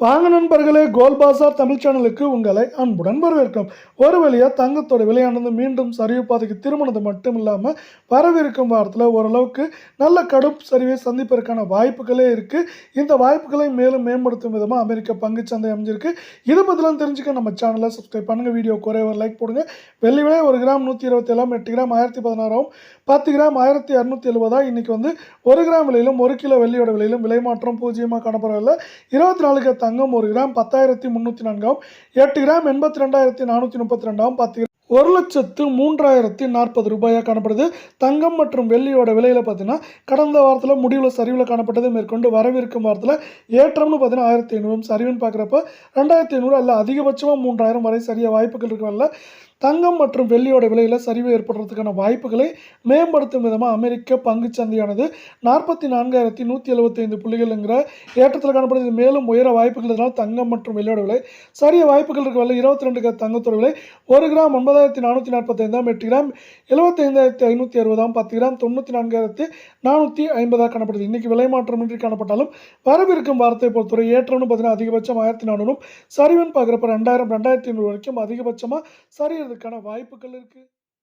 வாங்க நண்பர்களே கோல் பாசார் தமிழ் சேனலுக்கு உங்களை அன்புடன் வரவேற்கும் ஒரு வழியாக தங்கத்தோட விலையானது மீண்டும் சரிவு பாதைக்கு திருமணது மட்டும் இல்லாமல் வரவிருக்கும் வாரத்தில் ஓரளவுக்கு நல்ல கடும் சரிவை சந்திப்பதற்கான வாய்ப்புகளே இருக்குது இந்த வாய்ப்புகளை மேலும் மேம்படுத்தும் விதமாக அமெரிக்க பங்குச்சந்தை அமைஞ்சிருக்கு. இதை பற்றிலாம் தெரிஞ்சுக்க நம்ம சேனலை சப்ஸ்கிரைப் பண்ணுங்கள் வீடியோ குறைய ஒரு லைக் போடுங்க. வெள்ளி விலை ஒரு கிராம் நூற்றி இருபத்தேழாம் எட்டு கிராம் ஆயிரத்தி பதினாறாவும் பத்து கிராம் ஆயிரத்தி இரநூத்தி எழுபதா இன்றைக்கி வந்து ஒரு கிராம் விலையிலும் ஒரு கிலோ வெள்ளியோட விலையிலும் விலை மாற்றம் பூஜ்ஜியமாக காணப்படவில்லை இருபத்தி நாலுக்கு தங்கம் ஒரு கிராம் பத்தாயிரத்தி முந்நூற்றி நான்காவும் எட்டு கிராம் எண்பத்தி ரெண்டாயிரத்தி நானூற்றி முப்பத்தி ரெண்டாவும் பத்து ஒரு லட்சத்து மூன்றாயிரத்தி நாற்பது ரூபாயாக காணப்படுது. தங்கம் மற்றும் வெள்ளியோட விலையில் பார்த்தீங்கன்னா கடந்த வாரத்தில் முடிவில் சரிவில் காணப்பட்டது மேற்கொண்டு வரவிருக்கும் வாரத்தில் ஏற்றம்னு பார்த்தீங்கன்னா ஆயிரத்தி ஐநூறும் சரிவுன்னு பார்க்குறப்ப ரெண்டாயிரத்தி ஐநூறு அல்ல அதிகபட்சமாக மூன்றாயிரம் வரை சரியாக வாய்ப்புகள் இருக்கவில்ல தங்கம் மற்றும் வெள்ளியோட விலையில் சரிவு ஏற்படுறதுக்கான வாய்ப்புகளை மேம்படுத்தும் விதமாக அமெரிக்க பங்குச் சந்தையானது நாற்பத்தி நான்காயிரத்தி நூற்றி எழுபத்தைந்து புள்ளிகள்ங்கிற ஏற்றத்தில் காணப்படுது. மேலும் உயர வாய்ப்புகள் இதனால் தங்கம் மற்றும் வெள்ளியோட விலை சரிய வாய்ப்புகள் இருக்க விலை இருபத்தி ரெண்டு தங்கத்தோட விலை ஒரு கிராம் ஒன்பதாயிரத்தி நானூற்றி நாற்பத்தைந்தாம் எட்டு கிராம் எழுபத்தைந்தாயிரத்தி ஐநூற்றி அறுபதாம் பத்து கிராம் தொண்ணூற்றி நான்காயிரத்தி நானூற்றி ஐம்பதாக காணப்படுது. இன்றைக்கி விலை மாற்றமின்றி காணப்பட்டாலும் வரவிருக்கும் வாரத்தை பொறுத்தவரை ஏற்றம்னு பார்த்தீங்கன்னா அதிகபட்சம் ஆயிரத்தி நானூறும் சரிவன் பார்க்குறப்ப ரெண்டாயிரம் ரெண்டாயிரத்தி ஐநூறு வரைக்கும் அதிகபட்சமாக சரி சரியறதுக்கான வாய்ப்புகள் இருக்குது